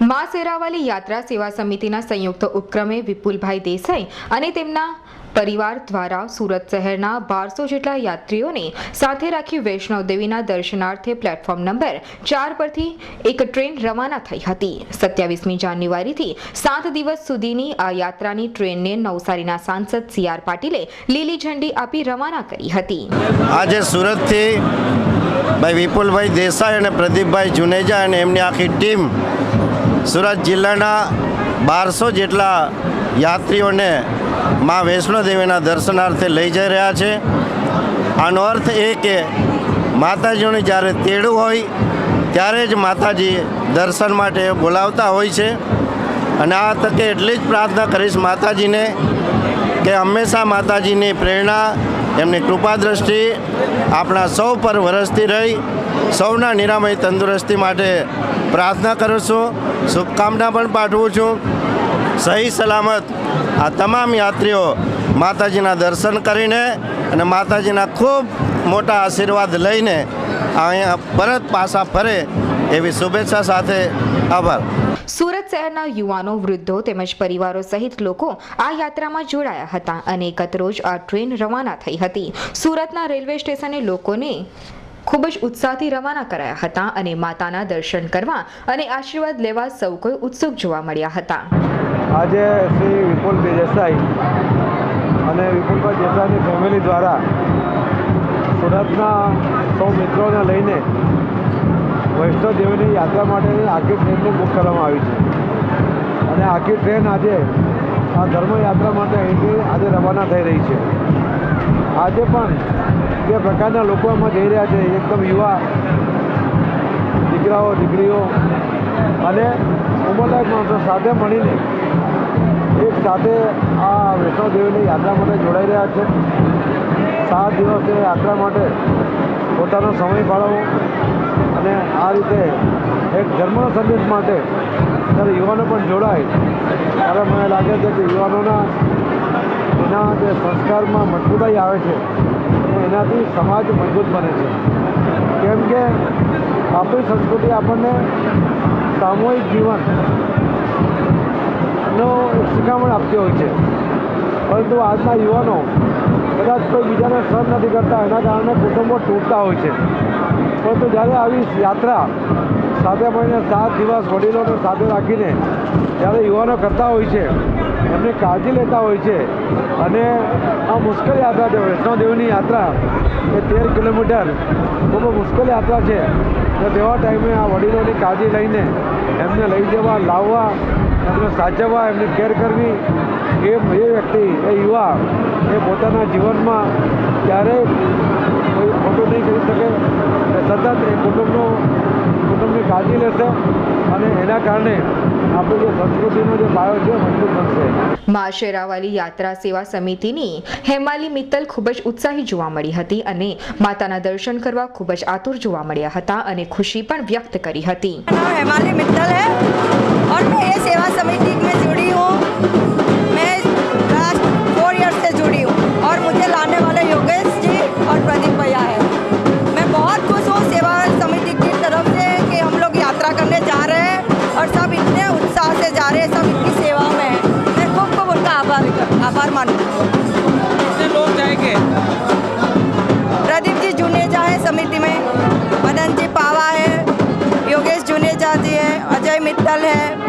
મા સેરાવાલી યાત્રા સેવા સમિતિના સંયુક્ત ઉપક્રમે વિપુલભાઈ દેસાઈ અને તેમના પરિવાર દ્વારા સુરત શહેરના બારસો જેટલા યાત્રીઓને સાથે રાખી વૈષ્ણવ દેવીના દર્શનાર્થે પ્લેટફોર્મ નંબર ચાર પરથી એક ટ્રેન રવાના થઈ હતી. સત્યાવીસમી જાન્યુઆરીથી સાત દિવસ સુધીની આ યાત્રાની ટ્રેનને નવસારીના સાંસદ સી આર પાટીલે લીલી ઝંડી આપી રવાના કરી હતી. આજે સુરતથી ભાઈ વિપુલભાઈ દેસાઈ અને પ્રદીપભાઈ જુનેજા અને એમની આખી ટીમ સુરત જિલ્લાના બારસો જેટલા યાત્રીઓને મા વૈષ્ણોદેવીના દર્શનાર્થે લઈ જઈ રહ્યા છે. આનો અર્થ એ કે માતાજીનું જ્યારે તેડું હોય, ત્યારે જ માતાજી દર્શન માટે બોલાવતા હોય છે. અને આ તકે એટલી જ પ્રાર્થના કરીશ માતાજીને કે હંમેશા માતાજીની પ્રેરણા એમની કૃપા દ્રષ્ટિ આપણા સૌ પર વરસતી રહી, સૌના નિરામય તંદુરસ્તી માટે પ્રાર્થના કરું છું, શુભકામના પણ પાઠવું છું. સહી સલામત આ તમામ યાત્રીઓ માતાજીના દર્શન કરીને અને માતાજીના ખૂબ મોટા આશીર્વાદ લઈને અહીંયા પરત પાછા ફરે એવી શુભેચ્છા સાથે આભાર. સુરત શહેરના યુવાનો, વૃદ્ધો તેમજ પરિવારો સહિત લોકો આ યાત્રામાં જોડાયા હતા અને ગતરોજ આ ટ્રેન રવાના થઈ હતી. સુરતના રેલવે સ્ટેશને લોકોને ખૂબ જ ઉત્સાહથી રવાના કરાયા હતા અને માતાના દર્શન કરવા અને આશીર્વાદ લેવા સૌ કોઈ ઉત્સુક જોવા મળ્યા હતા. આજે શ્રી વિપુલ દેસાઈ અને વિપુલભાઈ દેસાઈની ફેમિલી દ્વારા સુરતના સૌ મિત્રોને લઈને વૈષ્ણોદેવીની યાત્રા માટેની આખી ટ્રેનને બુક કરવામાં આવી છે. અને આખી ટ્રેન આજે આ ધર્મયાત્રા માટે અહીંથી આજે રવાના થઈ રહી છે. આજે પણ જે પ્રકારના લોકો એમાં જઈ રહ્યા છે. એકદમ યુવા દીકરાઓ, દીકરીઓ અને ઉંમરલાયક માણસો સાથે મળીને એક સાથે આ વૈષ્ણોદેવીની યાત્રા માટે જોડાઈ રહ્યા છે. સાત દિવસની યાત્રા માટે પોતાનો સમય ફાળવવો અને આ રીતે એક ધર્મનો સંદેશ માટે જ્યારે યુવાનો પણ જોડાય. ત્યારે મને લાગે છે કે યુવાનોના એના જે સંસ્કારમાં મજબૂતાઈ આવે છે એનાથી સમાજ મજબૂત બને છે. કેમ કે આપણી સંસ્કૃતિ આપણને સામૂહિક જીવન નો એક શિખામણ આપતી હોય છે. પરંતુ આજના યુવાનો કદાચ કોઈ બીજાને સહન નથી કરતા, એના કારણે કુટુંબો તૂટતા હોય છે. પરંતુ જ્યારે આવી યાત્રા સાથે મળીને સાત દિવસ વડીલોને સાથે રાખીને જ્યારે યુવાનો કરતા હોય છે, એમની કાળજી લેતા હોય છે, અને આ મુશ્કેલ યાત્રા છે વૈષ્ણોદેવીની યાત્રા એ તેર કિલોમીટર ખૂબ મુશ્કેલ યાત્રા છે, તો તેવા ટાઈમે આ વડીલોની કાળજી લઈને એમને લઈ જવા, લાવવા, એમને સાચવવા, એમની કેર કરવી એ એ વ્યક્તિ એ યુવા એ પોતાના જીવનમાં ક્યારેય કોઈ ખોટું નહીં કરી શકે એ સતત એ કુટુંબનો કુટુંબની કાળજી લેશે અને એના કારણે આપણી જે સંસ્કૃતિનો જે પાયો છે મજબૂત બનશે મા શેરાવાલી યાત્રા સેવા સમિતિની હેમાલી મિત્તલ ખૂબ જ ઉત્સાહી જોવા મળી હતી અને માતાના દર્શન કરવા ખૂબ જ આતુર જોવા મળ્યા હતા અને ખુશી પણ વ્યક્ત કરી હતી नाम हेमाली मित्तल है और मैं ये सेवा समिति में जुड़ी यात्रा करने जा रहे हैं और सब इतने उत्साह से जा रहे हैं सब इनकी सेवा में है। मैं खूब खूब उनका आभार आभार मानू कितने लोग जाएँगे? प्रदीप जी जुनेजा है समिति में मदन जी पावा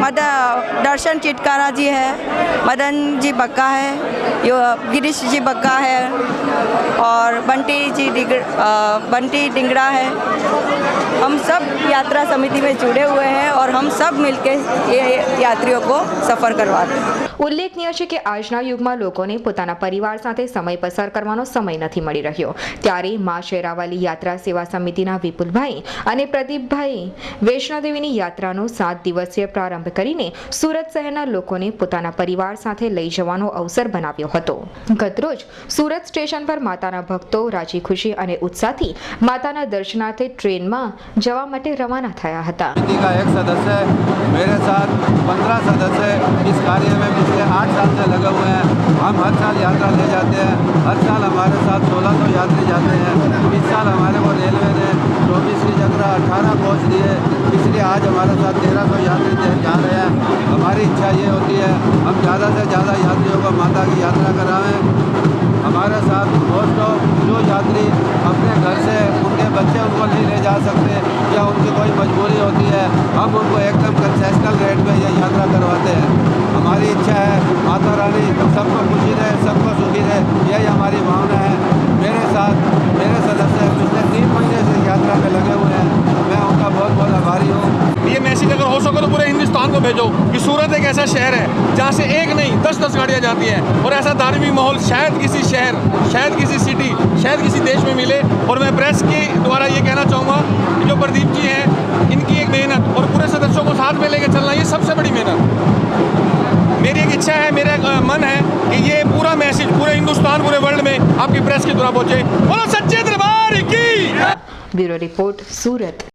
मदन दर्शन चिटकारा जी है, मदन जी बक्का है, यो, गिरीश जी बक्का है, और बंटी जी डिग बंटी डिंगड़ा है। हम सब यात्रा समिति में जुड़े हुए हैं और हम सब मिलके ये यात्रियों को सफ़र करवाते हैं। ઉલ્લેખનીય છે કે આજના યુગમાં લોકોને પોતાના પરિવાર સાથે સમય પસાર કરવાનો સમય નથી મળી રહ્યો ત્યારે મા શેરાવાલી યાત્રા સેવા સમિતિના વિપુલભાઈ અને પ્રદીપભાઈ વૈષ્ણોદેવીની યાત્રાનો સાત દિવસીય પ્રારંભ કરીને સુરત શહેરના લોકોને પોતાના પરિવાર સાથે લઈ જવાનો અવસર બનાવ્યો હતો ગતરોજ સુરત સ્ટેશન પર માતાના ભક્તો રાજી ખુશી અને ઉત્સાહથી માતાના દર્શનાર્થે ટ્રેનમાં જવા માટે રવાના થયા હતા समिति का एक सदस्य मेरे साथ पंद्रह सदस्य इस कार्य में से आठ साल से लगा हुआ है। हम हर साल यात्रा ले जाते हैं। हर साल हमारे साथ सोलह सौ यात्री जाते हैं। इस साल हमारे को रेलवे ने चौबीस की जगह अठारह कोच दिए। इसलिए आज हमारे साथ तेरह सौ यात्री जा रहे हैं। हमारी इच्छा ये होती है, हम ज़्यादा से ज़्यादा यात्रियों को माता की यात्रा कराएँ। हमारे साथ दोस्तों, जो यात्री अपने घर से, उनके बच्चे उनको नहीं ले जा सकते या उनकी कोई मजबूरी पे जो कि सूरत एक ऐसा शहर है, जहाँ से एक नहीं दस दस गाड़ियाँ जाती हैं। और ऐसा धार्मिक माहौल शायद किसी शहर, शायद किसी सिटी शायद किसी देश में मिले। और मैं प्रेस के द्वारा ये कहना चाहूँगा कि जो प्रदीप जी हैं, इनकी एक मेहनत और पूरे सदस्यों को साथ में लेकर चलना, ये सबसे बड़ी मेहनत। मेरी एक इच्छा है, मेरा मन है कि ये पूरा मैसेज पूरे हिंदुस्तान, पूरे वर्ल्ड में आपकी प्रेस के द्वारा पहुँचे। बोलो, सच्चे दरबार की। Bureau report, Surat.